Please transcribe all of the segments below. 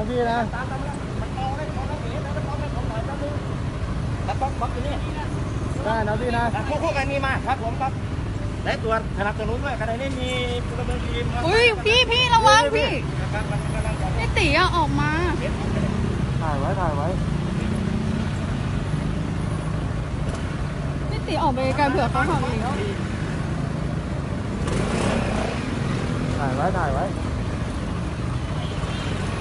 นะพี่นะตามตามแล้วมันมองได้มองได้หนีแล้วมันมองได้ผมหน่อยแป๊บนึงแล้วบล็อกบล็อกอยู่นี่ได้นะพี่นะคู่คู่กันมีมาครับผมครับและตัวสนับสนุนด้วยขณะนี้มีพลเมืองดีมาอุ้ยพี่พี่ระวังพี่ครับมันกำลังจะพี่ตีอะออกมา ถ่ายไว้ถ่ายไว้พี่ตีออกไปไกลเผื่อเขาทำอีกถ่ายไว้ถ่ายไว้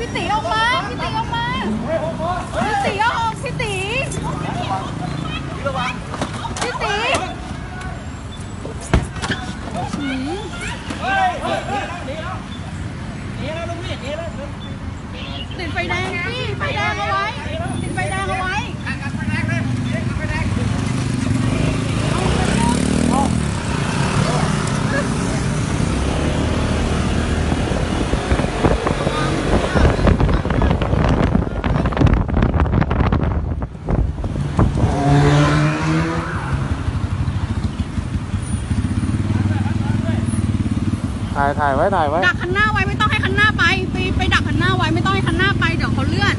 พี่ตีออกมาพี่ตีออกมาพี่ตีออกพี่ตีพี่ตีติดไฟแดงพี่ไฟแดง ถ่ายถ่ายไว้ถ่ายไว้ ดักคันหน้าไว้ไม่ต้องให้คันหน้าไป ไปไปดักคันหน้าไว้ไม่ต้องให้คันหน้าไปเดี๋ยวเขาเลื่อน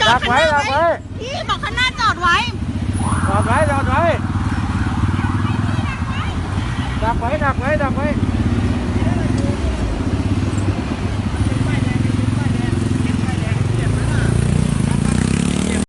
จอดัดกคันไว้หน้าดักไว้ ไว้พี่บอกคันหน้าจอดไว้ จอดไว้จอดไว้ดักไว้ดักไว้ดักไว้